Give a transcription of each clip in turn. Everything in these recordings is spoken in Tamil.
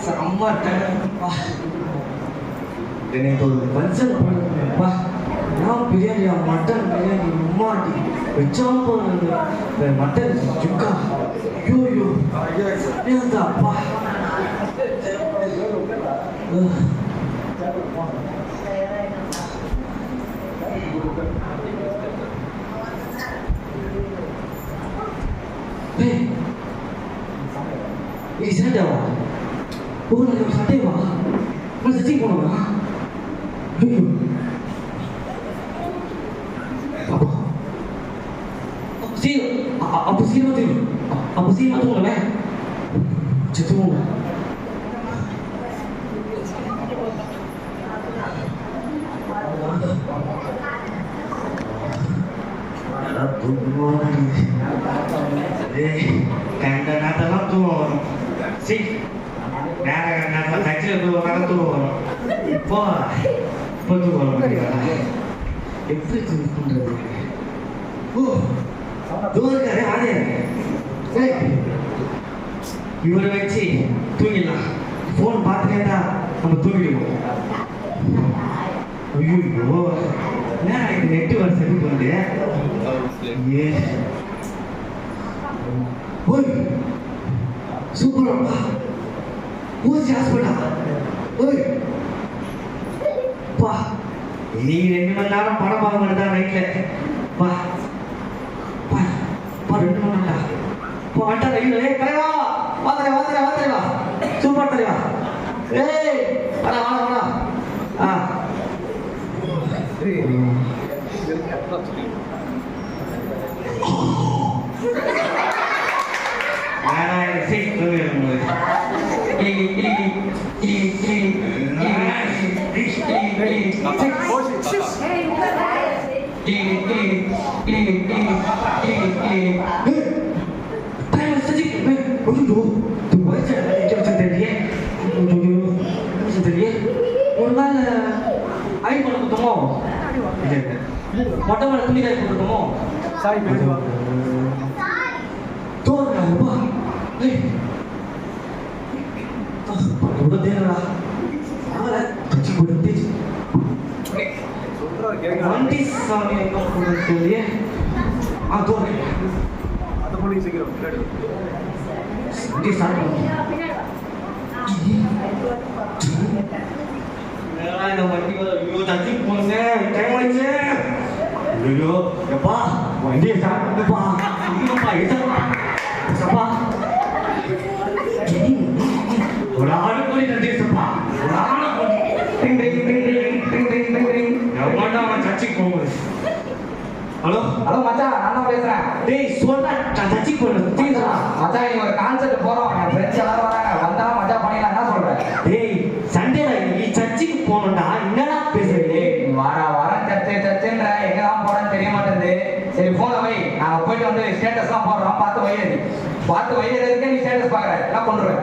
seamat dan wah. Dan yang tol pun wah. Yang pilihan yang mutton pilihan yang rumah di pecah pun dan mutton juga. Yo yo. Ni ada apa? Hey, is that the one? 不会来调查对吧？那是进攻了吗？哎呦，阿婆，阿不是阿阿阿不是吗？对，阿阿不是吗？中了没？就中了。Hey, kanda nata lang நேரம் நம்ம கட்சியில் போய் உட்கார தூங்குவோம் இப்போ இப்போ தூங்குவோம் எப்படி பண்றது? ஓ தூங்காரே வாடே இவரை வச்சு தூங்கிடலாம். ஃபோன் பார்த்துட்டேடா நம்ம தூங்கிடுவோம். ஐயோ என்ன எனக்கு நெட்டு வருஷத்துக்கு வந்து ஏ. ஓய் சூப்பரப்பா ஊசி ஹாஸ்பிட்டல் ஓய். பா நீ ரெண்டு மணி நேரம் படம் பார்க்க மாட்டா நைட்ல. பா பா பா ரெண்டு மணி நேரம் பா வண்டா ஐயோ ஏய் தலைவா. வா தலைவா வா தலைவா வா தலைவா. சூப்பர் தலைவா. ஏய். வாடா வாடா வாடா. ஆ. மொட்டை மேல துணி காய் போட்டுருக்கோமோ சாரி பெரியவா தோணுடா ரொம்ப தேனடா கட்சி போட்டு பேச்சு வண்டி சாமி எங்கே போடுறது ஆ தோணு அதை போட்டு சீக்கிரம் வண்டி சாமி இந்த வண்டி ஐயோ டைம் ஆயிடுச்சு. ஐயோ எப்பா வண்டியை ஸ்டார்ட் பண்ணுப்பா ஐயோப்பா எசப்பா ஒரு ஆளு போய் தட்டிசப்பா ஒரு ஆளு போய் டிங் டிங் டிங் டிங் டிங் டிங் டிங் டிங் எவன்டா அவன் சர்ச்சுக்கு போகுது? ஹலோ? ஹலோ மச்சான் நான் தான் பேசுறேன். டேய் சொல்றா நான் சர்ச்சுக்கு போறேன் தீர்றா மச்சான் நீ ஒரு கான்செர்ட் போறோம். என் ஃப்ரெண்ட்ஸ் எல்லாரும் வராங்க. வந்தா மச்சா பண்ணிடலாம். என்ன சொல்ற? டேய் சண்டேல நீ சர்ச்சுக்கு போகணும்டா. பார்த்து வயிறு பார்த்து வயிறு இருக்கே நீ ஸ்டேட்டஸ் பாக்குற என்ன பண்ணுவேன்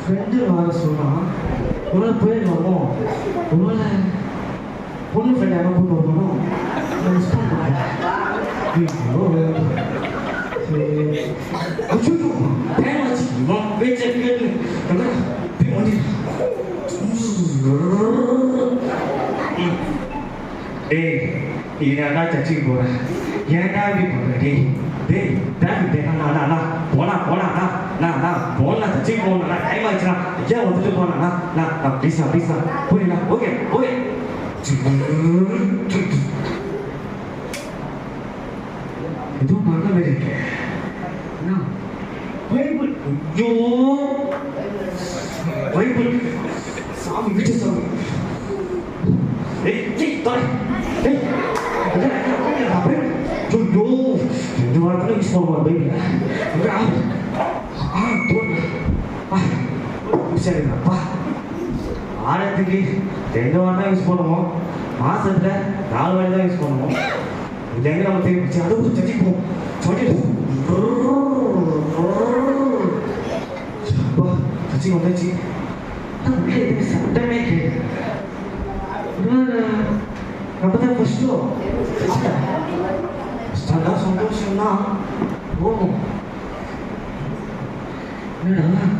ஃப்ரெண்டு வர சொன்னான் உள்ள போயிட்டு வரணும் உள்ள பொண்ணு ஃப்ரெண்ட் யாரும் கூட்டு வரணும் மிஸ் பண்ணுவேன் போகிறேன் 也该为我的给，对，但是对，那那那，我那我那那那那，我那就最高了，那太慢去了，要我最高了，那那那，别想别想，不能了，OK OK，嘟嘟嘟，你都忙了没得？那，喂不，哟，喂不，啥米没吃上？哎，这，对，哎，我这。over, baby. சரிங்கப்பா ஆயிரத்துக்கு ரெண்டு வாரம் தான் யூஸ் பண்ணுவோம் மாசத்துல நாலு வாரம் தான் யூஸ் பண்ணுவோம் இல்லைங்க நம்ம திருப்பி அதுவும் தட்டிப்போம் சொல்லிட்டு தச்சி வந்துச்சு சட்டமே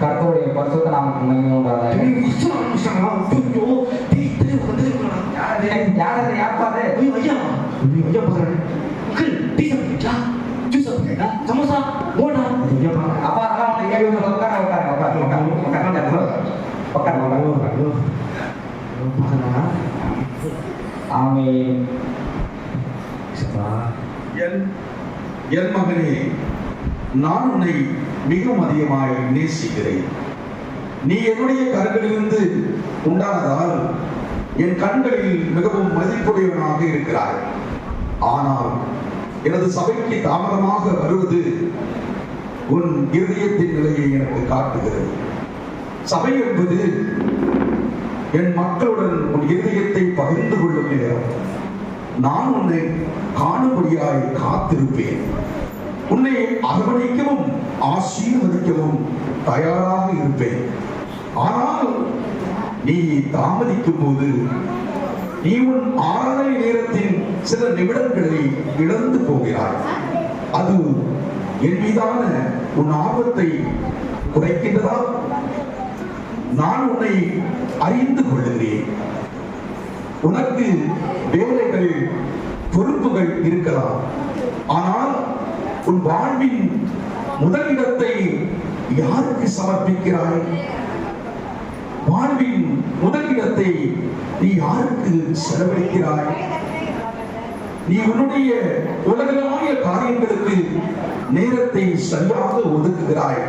கர்த்தருடைய பரிசுத்த நாமத்துக்கு மகிமை உண்டாதாக யாரது யாப்பாது ஐயோ ஐயா அங்கிள் டீ சாப்பிட்டா ஜூஸ் சாப்பிட்டா சமோசா போடா ஐயா பாரு அப்பா அதெல்லாம் உனக்கு கேள்வி உட்கார உட்கார உட்கார உட்கார உட்கார. உட்கார உட்கார. ஐயோ பாருடா ஆமென். சப்பா என் என் மகனே நான் உன்னை மிகவும் அதிகமாக நேசிக்கிறேன். நீ என்னுடைய கண்களிலிருந்து உண்டானதால் என் கண்களில் மிகவும் மதிப்புடையவனாக இருக்கிறாய். ஆனால் எனது சபைக்கு தாமதமாக வருவது உன் இதயத்தின் நிலையை எனக்கு காட்டுகிறது. சபை என்பது என் மக்களுடன் உன் இதயத்தை பகிர்ந்து கொள்ளும் நேரம். நான் உன்னை காணும்படியாய் காத்திருப்பேன். உன்னை அரவணைக்கவும் ஆசீர்வதிக்கவும் தயாராக இருப்பேன். ஆனால் நீ தாமதிக்கும் போது நீ உன் ஆராதனை நேரத்தின் சில நிமிடங்களை இழந்து போகிறாய். அது என் மீதான உன் ஆர்வத்தை குறைக்கின்றதா? நான் உன்னை அறிந்து கொள்கிறேன் உனக்கு வேலைகள் பொறுப்புகள் இருக்கலாம். ஆனால் உன் வாழ்வின் முதலிடத்தை யாருக்கு சமர்ப்பிக்கிறாய்? வாழ்வின் முதலிடத்தை நீ யாருக்கு செலவழிக்கிறாய்? நீ உன்னுடைய உலகளாவிய காரியங்களுக்கு நேரத்தை சரியாக ஒதுக்குகிறாய்.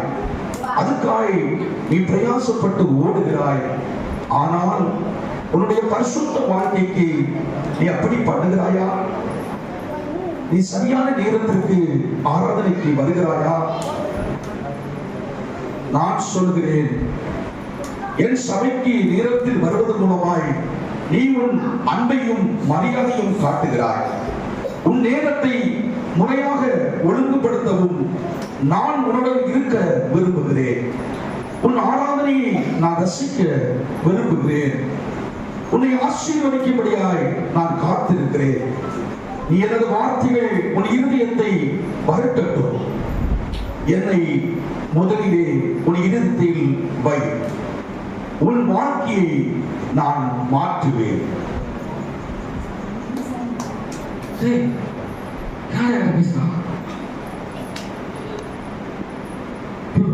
அதுக்காய் நீ பிரயாசப்பட்டு ஓடுகிறாய். ஆனால் உன்னுடைய பரிசுத்த வாழ்க்கைக்கு நீ அப்படி பண்ணுகிறாயா? நீ சரியான நேரத்திற்கு ஆராதனைக்கு வருகிறாயா? நான் சொல்கிறேன் என் சபைக்கு நேரத்தில் வருவதன் மூலமாய் நீ உன் அன்பையும் மரியாதையும் காட்டுகிறாய். உன் நேரத்தை முறையாக ஒழுங்குபடுத்தவும் நான் உன்னுடன் இருக்க விரும்புகிறேன். உன் ஆராதனையை நான் ரசிக்க விரும்புகிறேன். உன்னை ஆசீர்வதிக்கும்படியாய் நான் காத்திருக்கிறேன். எனது வார்த்தைகள் உன் இருதயத்தை வருட்டட்டும் என்னை முதலிலே உன் இருதயத்தில் வை. உன் வாழ்க்கையை நான் மாற்றுவேன்.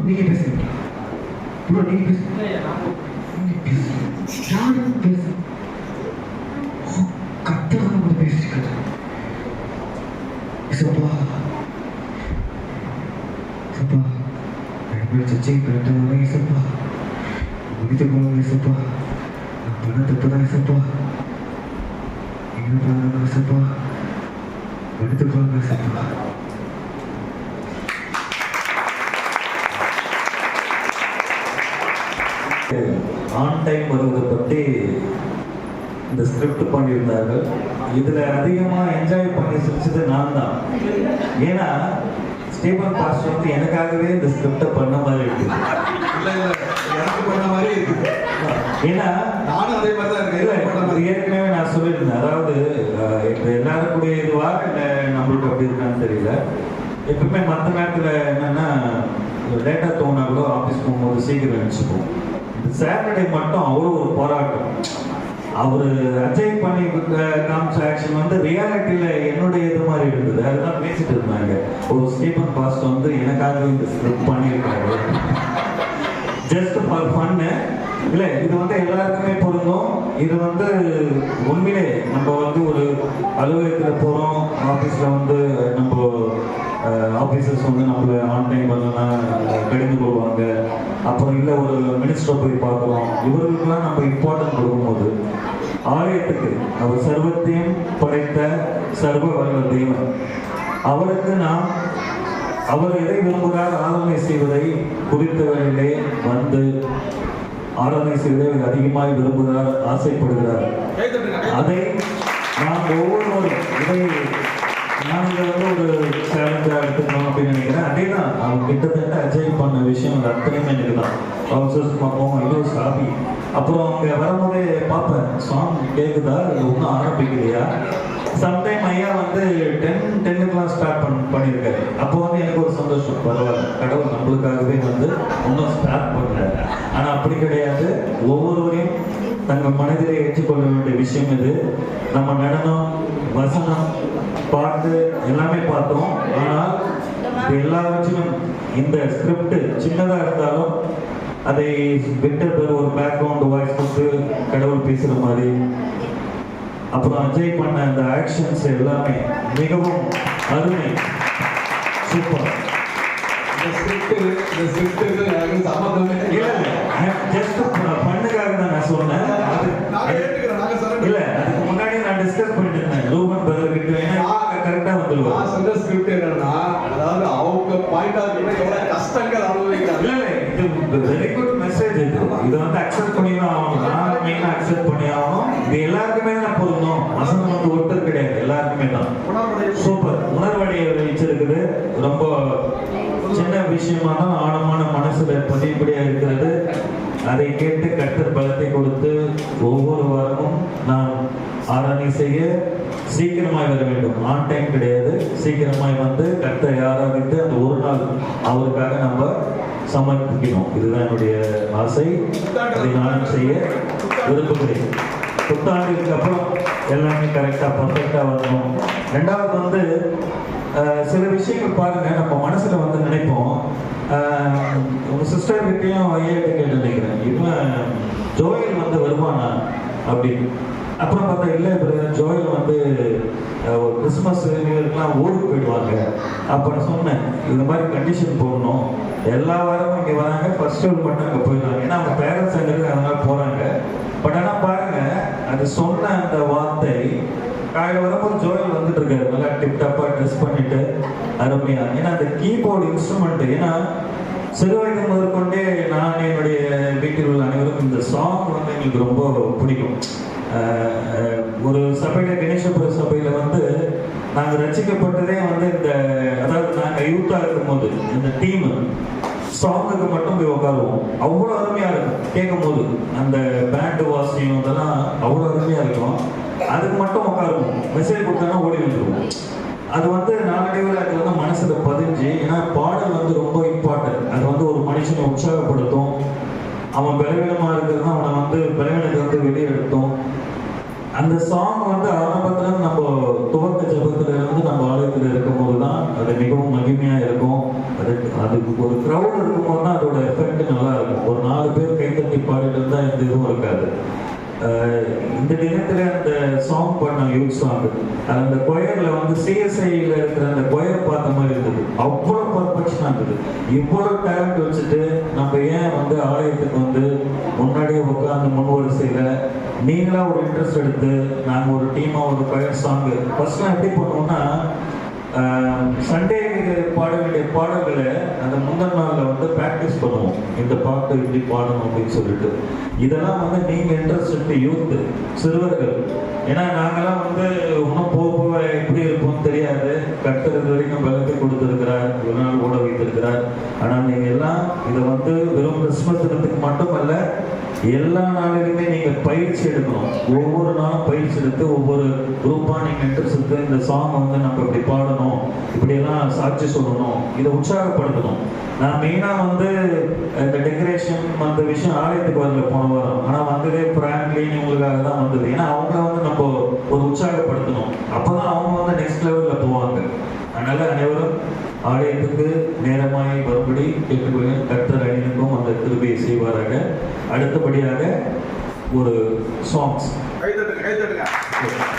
நீங்க பேசுறீங்க நீங்க பேசுறீங்க சப்பா சப்பா எப்படி சச்சை கரெக்டாக வரீங்க சப்பா முடித்து போங்க சப்பா நான் பண்ண தப்பு தான் சப்பா என்ன பண்ணாங்க சப்பா எடுத்துக்கோங்க சப்பா ஆன் டைம் வருவதை பற்றி இந்த ஸ்கிரிப்ட் பண்ணியிருந்தார்கள். இதில் அதிகமாக என்ஜாய் பண்ணி சிரிச்சது நான் தான் ஏன்னா ஸ்டீபன் பாஸ்ட் வந்து எனக்காகவே இந்த ஸ்கிரிப்டை பண்ண மாதிரி இருக்கு. இல்ல இல்ல எனக்கு பண்ண மாதிரி இருக்கு. ஏன்னா நானும் அதே மாதிரி தான் இருக்கேன். ஏற்கனவே நான் சொல்லியிருந்தேன். அதாவது இப்ப எல்லாரும் கூடிய இதுவா இல்லை நம்மளுக்கு அப்படி இருக்கான்னு தெரியல. எப்பவுமே மற்ற நேரத்தில் என்னன்னா லேட்டாக தோணா கூட ஆஃபீஸ் போகும்போது சீக்கிரம் இந்த சாட்டர்டே மட்டும் அவ்வளோ ஒரு போராட்டம். அவர் அஜய் பண்ணி கொடுத்த காமிச்ச ஆக்ஷன் வந்து ரியாலிட்டியில் என்னுடைய இது மாதிரி இருந்தது. அதுதான் பேசிட்டு இருந்தாங்க. ஒரு ஸ்டீபன் பாஸ்ட் வந்து எனக்காக இந்த ஸ்கிரிப்ட் பண்ணியிருக்காரு. ஜஸ்ட் ஃபார் ஃபன்னு இல்லை இது வந்து எல்லாருக்குமே பொருந்தும். இது வந்து உண்மையிலே நம்ம வந்து ஒரு அலுவலகத்தில் போகிறோம் ஆஃபீஸில் வந்து நம்ம ஆஃபீஸர்ஸ் வந்து நம்மள ஆன்லைன் பண்ணலாம் கடிந்து கொள்வாங்க அப்புறம் இல்லை ஒரு மினிஸ்டரை போய் பார்க்குறோம். இவர்களுக்கெல்லாம் நம்ம இம்பார்ட்டன்ட் கொடுக்கும்போது ஆலயத்துக்கு அவர் சர்வத்தையும் படைத்த சர்வ வல்ல தெய்வம் அவருக்கு நாம் அவர் எதை விரும்புகிறார் ஆராதனை செய்வதை குறித்தவர்களே வந்து ஆராதனை செய்வதை அதிகமாக விரும்புகிறார் ஆசைப்படுகிறார். அதை நாம் ஒவ்வொருவரும் இதை இதை வந்து ஒரு அப்படின்னு நினைக்கிறேன். அதே தான் அவங்க கிட்டத்தட்ட அச்சீவ் பண்ண விஷயம் அது அத்தனையுமே எனக்கு தான் பார்ப்போம் இது ஒரு ஹாபி அப்புறம் அங்கே வரும்போதே பார்ப்பேன் சாங் கேட்குதா இல்லை ஒன்றும் ஆரம்பிக்கலையா? சம்டைம் ஐயா வந்து டென் டென்னுக்கெலாம் ஸ்டார்ட் பண் பண்ணியிருக்காரு. அப்போ வந்து எனக்கு ஒரு சந்தோஷம். பரவாயில்ல கடவுள் நம்மளுக்காகவே வந்து இன்னும் ஸ்டார்ட் பண்ணுறாரு ஆனா அப்படி கிடையாது. ஒவ்வொருவரையும் தங்கள் மனதிலே ஏற்றுக்கொள்ள வேண்டிய விஷயம் இது. நம்ம நடனம் வசனம் பாட்டு எல்லாமே பார்த்தோம் ஆனால் இது எல்லாவற்றிலும் இந்த ஸ்கிரிப்ட் சின்னதா இருந்தாலும் அதை விக்டர் ஒரு பேக்ரவுண்ட் வாய்ஸ் கொடுத்து கடவுள் பேசுற மாதிரி. அப்புறம் அஜய் பண்ண அந்த ஆக்ஷன்ஸ் எல்லாமே மிகவும் அருமை. சூப்பர் பண்ணுக்காக தான் நான் சொன்னேன் அது நாங்க ஏத்துக்கிறோம் நாங்க சொல்றோம் இல்ல அதுக்கு முன்னாடி நான் டிஸ்கஸ் பண்ணிட்டு இருந்தேன் ரூபன் பிரதர் கிட்ட ஏன்னா கரெக்டா வந்துருவார் நான் சொன்ன ஸ்கிரிப்ட் என்னன்னா அதாவது அவங்க பாயிண்ட் ஆஃப் வியூல எவ்வளவு கஷ்டங்கள் அனுபவிக்கிறாங்க இல்ல இல்ல இது வெரி குட் மெசேஜ் இது இதை வந்து அக்செப்ட் பண்ணி தான் ஆகணும் நான் மெயினா அக்செப்ட் பண்ணி ஆகணும் இது எல்லாருக்குமே தான் பொருந்தும். வசனம் வந்து ஒருத்தர் கிடையாது எல்லாருக்குமே தான். சூப்பர். உணர்வடைய வச்சிருக்குது ரொம்ப சின்ன விஷயமா தான் ஆழமான மனசுல பதிவுபடியா இருக்கிறது. அதை கேட்டு கட்டர் பலத்தை கொடுத்து ஒவ்வொரு வாரமும் நான் ஆராதனை செய்ய சீக்கிரமாய் வர வேண்டும். ஆன் டைம் கிடையாது. சீக்கிரமாய் வந்து கர்த்தரை ஆராதித்து அந்த ஒரு நாள் அவருக்காக நம்ம சமர்ப்பிக்கணும். இதுதான் என்னுடைய ஆசை. அதை நானும் செய்ய விரும்புகிறேன். புத்தாண்டுக்கு அப்புறம் எல்லாமே கரெக்டாக பர்ஃபெக்டாக வரணும் ரெண்டாவது வந்து சில விஷயங்கள் பாருங்கள் நம்ம மனசில் வந்து நினைப்போம். உங்கள் சிஸ்டர்கிட்டையும் சிஸ்டர் ஐயாட்ட கேட்டு நினைக்கிறேன். இவன் ஜோயல் வந்து வருவானா அப்படின்னு. அப்புறம் பார்த்தா இல்லை பிறகு ஜோயல் வந்து ஒரு கிறிஸ்மஸ் நியூஇயர்க்குலாம் ஊருக்கு போயிடுவாங்க. அப்போ சொன்னேன். இந்த மாதிரி கண்டிஷன் போடணும். எல்லா வாரமும் இங்கே வராங்க. ஃபர்ஸ்ட் ஷோல் மட்டும் அங்கே போயிடுவாங்க. ஏன்னா அவங்க பேரண்ட்ஸ் அங்கே இருக்கு அதனால போகிறாங்க பட் ஆனால் பாருங்க அது சொன்ன அந்த வார்த்தை காலையில் வரும்போது ஜோயல் வந்துட்டு இருக்காரு. நல்லா டிப்டப்பா ட்ரெஸ் பண்ணிட்டு அருமையா. ஏன்னா அந்த கீபோர்டு இன்ஸ்ட்ருமெண்ட் ஏன்னா சிறு வயது முதற்கொண்டே நான் என்னுடைய வீட்டில் உள்ள அனைவரும் இந்த சாங் வந்து எங்களுக்கு ரொம்ப பிடிக்கும். ஒரு சபையில கணேசபுர சபையில வந்து நாங்கள் ரசிக்கப்பட்டதே வந்து இந்த அதாவது நாங்கள் யூத்தா இருக்கும்போது இந்த டீம் சாங்குக்கு மட்டும் போய் உட்காருவோம் அவ்வளோ அருமையாக இருக்கும். கேட்கும் போது அந்த பேண்டு வாசியம் இதெல்லாம் அவ்வளோ அருமையாக இருக்கும். அதுக்கு மட்டும் உட்காருவோம் மெசேஜ் கொடுத்தாங்கன்னா ஓடி வந்துடுவோம் அது வந்து நாளடைவில் அது வந்து மனசில் பதிஞ்சு ஏன்னா பாடல் வந்து ரொம்ப இம்பார்ட்டன்ட் அது வந்து ஒரு மனுஷனை உற்சாகப்படுத்தும். அவன் பலவீனமாக இருக்கிறது அவனை வந்து பலவீனத்தை வந்து வெளியே எடுத்தோம் அந்த சாங் வந்து ஆரம்பத்துல நம்ம துவக்க ஜபத்துல இருந்து நம்ம ஆலயத்துல இருக்கும்போது தான் அது மிகவும் மகிமையா இருக்கும். அது அதுக்கு ஒரு க்ரௌட் இருக்கும்போது தான் அதோட எஃபெக்ட் நல்லா இருக்கும். ஒரு நாலு பேர் கைத்தட்டி பாடிட்டு இருந்தா எந்த இதுவும் இருக்காது. இந்த தினத்துல அந்த சாங் பண்ண யூத் சாங் அந்த கொயர்ல வந்து சிஎஸ்ஐல இருக்கிற அந்த கொயர் பார்த்த மாதிரி இருந்தது. அவ்வளவு பர்ஃபெக்ஷனா இருந்தது. இவ்வளவு டேலண்ட் வச்சுட்டு நம்ம ஏன் வந்து ஆலயத்துக்கு வந்து முன்னாடியே உட்காந்து முன் வரிசையில நீங்களா ஒரு இன்ட்ரெஸ்ட் எடுத்து நாங்க ஒரு டீமா ஒரு பயர் சாங் ஃபர்ஸ்ட்லாம் எப்படி பண்ணுவோம்னா சண்டே பாட வேண்டிய பாடல்களை அந்த முந்தின நாளில் வந்து ப்ராக்டிஸ் பண்ணுவோம். இந்த பாட்டு இப்படி பாடணும் அப்படின்னு சொல்லிட்டு. இதெல்லாம் வந்து நீங்க இன்ட்ரெஸ்ட் எடுத்து யூத்து சிறுவர்கள். ஏன்னா நாங்கெல்லாம் வந்து இன்னும் போக போக எப்படி இருப்போம் தெரியாது. கட்டுறது வரைக்கும் பலத்தை கொடுத்துருக்கிறார். ஒரு நாள் ஓட வைத்திருக்கிறார். ஆனால் நீங்க எல்லாம் இதை வந்து வெறும் கிறிஸ்மஸ் தினத்துக்கு மட்டுமல்ல எல்லா நாளிலுமே நீங்க பயிற்சி எடுக்கணும். ஒவ்வொரு நாளும் பயிற்சி எடுத்து ஒவ்வொரு குரூப்பா நீங்க இன்ட்ரெஸ்ட் எடுத்து இந்த சாங் வந்து நம்ம இப்படி பாடணும் இப்படி எல்லாம் சாட்சி சொல்லணும் இதை உற்சாகப்படுத்தணும். நான் மெயினா வந்து இந்த டெக்கரேஷன் அந்த விஷயம் ஆலயத்துக்கு வரல போன வாரம். ஆனா வந்ததே பிராங்க்லின் இவங்களுக்காக தான் வந்தது. ஏன்னா அவங்கள வந்து நம்ம ஒரு உற்சாகப்படுத்தணும். அப்பதான் அவங்க வந்து நெக்ஸ்ட் லெவல்ல போவாங்க. அதனால அனைவரும் ஆலயத்துக்கு நேரமாய் மறுபடி கேட்டுக்கொள்ள கர்த்தர் அணினுக்கும் அந்த கிருபையை செய்வாராக. அடுத்தபடியாக ஒரு சாங்ஸ்